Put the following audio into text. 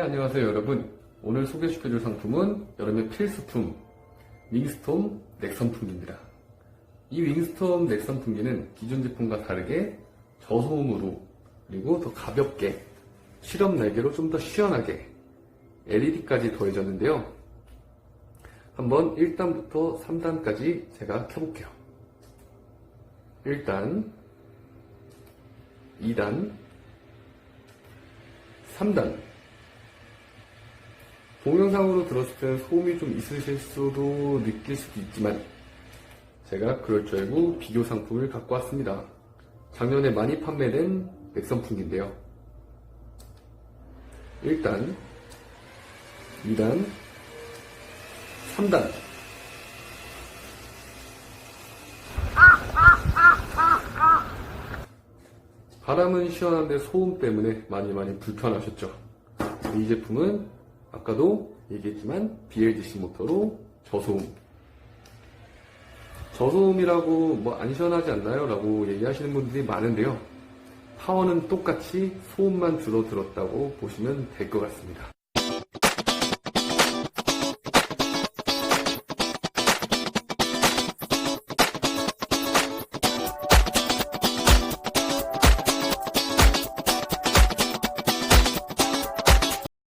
안녕하세요 여러분. 오늘 소개시켜줄 상품은 여름의 필수품 윙스톰 넥선 풍기입니다. 이 윙스톰 넥선 풍기는 기존 제품과 다르게 저소음으로 그리고 더 가볍게 실험 날개로 좀 더 시원하게 LED까지 더해졌는데요. 한번 1단부터 3단까지 제가 켜볼게요. 1단 2단 3단 동영상으로 들었을 때는 소음이 좀 있으실 수도 느낄 수도 있지만 제가 그럴 줄 알고 비교 상품을 갖고 왔습니다. 작년에 많이 판매된 맥선풍기인데요. 1단, 2단, 3단. 바람은 시원한데 소음 때문에 많이 많이 불편하셨죠. 이 제품은 아까도 얘기했지만 BLDC 모터로 저소음. 저소음이라고 뭐 안 시원하지 않나요? 라고 얘기하시는 분들이 많은데요. 파워는 똑같이 소음만 줄어 들었다고 보시면 될 것 같습니다.